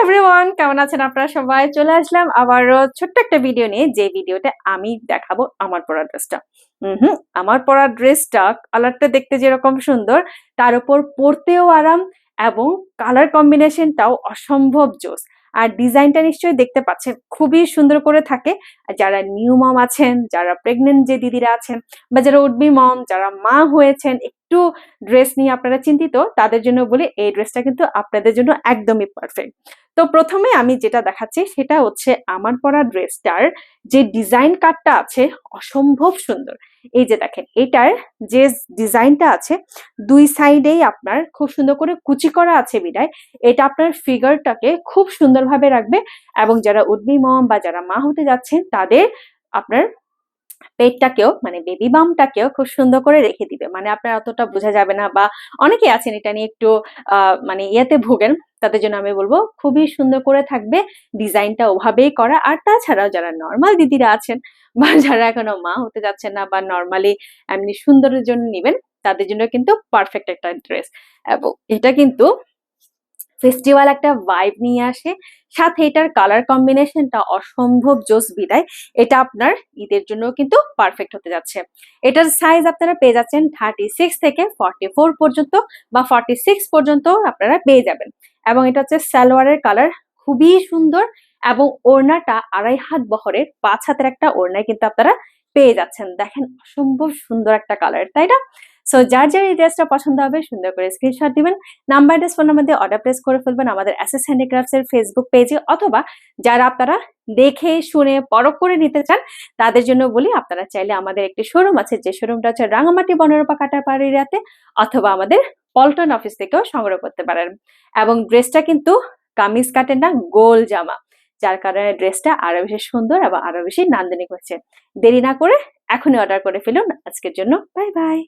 Everyone কেমন আছেন আপনারা সবাই? চলে আসলাম আবারও ছোট্ট একটা ভিডিও নিয়ে, যে ভিডিওতে আমি দেখাবো আমার পরা ড্রেসটা হুম আমার পরা ড্রেসটা কালারটা দেখতে যেরকম সুন্দর, তার উপর পরতেও আরাম এবং কালার কম্বিনেশনটাও অসম্ভব জোস। আর ডিজাইনটা নিশ্চয়ই দেখতে পাচ্ছেন, খুবই সুন্দর করে থাকে। যারা নিউ মম আছেন, যারা প্রেগনেন্ট যে দিদিরা আছেন, বা যারা উডবি মম যারা মা হয়েছেন, একটু ড্রেস নিয়ে আপনারা চিন্তিত, তাদের জন্য বলি, এই ড্রেসটা কিন্তু আপনাদের জন্য একদমই পারফেক্ট তো প্রথমে আমি যেটা দেখাচ্ছি সেটা হচ্ছে আমার পরা ড্রেসটার যে ডিজাইন কাটটা আছে অসম্ভব সুন্দর। এই যে দেখেন, এটার যে ডিজাইনটা আছে, দুই সাইডেই আপনার খুব সুন্দর করে কুচি করা আছে বিদায়। এটা আপনার ফিগারটাকে খুব সুন্দরভাবে রাখবে এবং যারা উদ্বি মম বা যারা মা হতে যাচ্ছেন, তাদের আপনার পেটটাকেও মানে বেবি বামটাকেও খুব সুন্দর করে রেখে দিবে। মানে আপনার অতটা বোঝা যাবে না বা অনেকে আছেন এটা নিয়ে একটু মানে ইয়েতে ভোগেন, তাদের জন্য আমি বলব খুবই সুন্দর করে থাকবে ডিজাইনটা ওভাবেই করা। আর তাছাড়াও যারা নর্মাল দিদিরা আছেন বা যারা এখনও মা হতে যাচ্ছেন না বা নর্মালি এমনি সুন্দরের জন্য নেবেন, তাদের জন্য কিন্তু পারফেক্ট একটা ড্রেস এবং এটা কিন্তু ফেস্টিভ্যাল একটা ভাইব নিয়ে আসে। সাথে এটার কালার কম্বিনেশনটা অসম্ভব জোস বিদায়। এটা আপনার ঈদের জন্য কিন্তু পারফেক্ট হতে যাচ্ছে। এটার সাইজ আপনারা পেয়ে যাচ্ছেন থার্টি সিক্স থেকে ফর্টি ফোর পর্যন্ত বা ফর্টি সিক্স পর্যন্ত আপনারা পেয়ে যাবেন। এবং এটা হচ্ছে সালোয়ারের কালার খুবই সুন্দর এবং ওড়নাটা আড়াই হাত বহরের পাঁচ হাতের একটা ওড়নায় কিন্তু আপনারা পেয়ে যাচ্ছেন। দেখেন অসম্ভব সুন্দর একটা কালার তাই না? সো যার যার এই ড্রেসটা পছন্দ হবে, সুন্দর করে স্ক্রিনশট দিবেন। নাম্বার ড্রেস ফোন নাম্বার দিয়ে অর্ডার প্লেস করে ফেলবেন আমাদের অ্যাসেস হ্যান্ডিক্রাফটস এর ফেসবুক পেজে অথবা যারা আপনারা দেখে, শুনে, পরখ করে নিতে চান, তাদের জন্য বলি, আপনারা চাইলে আমাদের একটি শোরুম আছে, যে শোরুমটা হচ্ছে রাঙামাটি বনরূপা কাটাপাড়ি রাতে অথবা আমাদের পল্টন অফিস থেকেও সংগ্রহ করতে পারেন। এবং ড্রেসটা কিন্তু কামিজ কাটেন না, গোল জামা। যার কারণে ড্রেসটা আরও বেশি সুন্দর এবং আরও বেশি নান্দনিক হচ্ছে। দেরি না করে এখনই অর্ডার করে ফেলুন। আজকের জন্য বাই বাই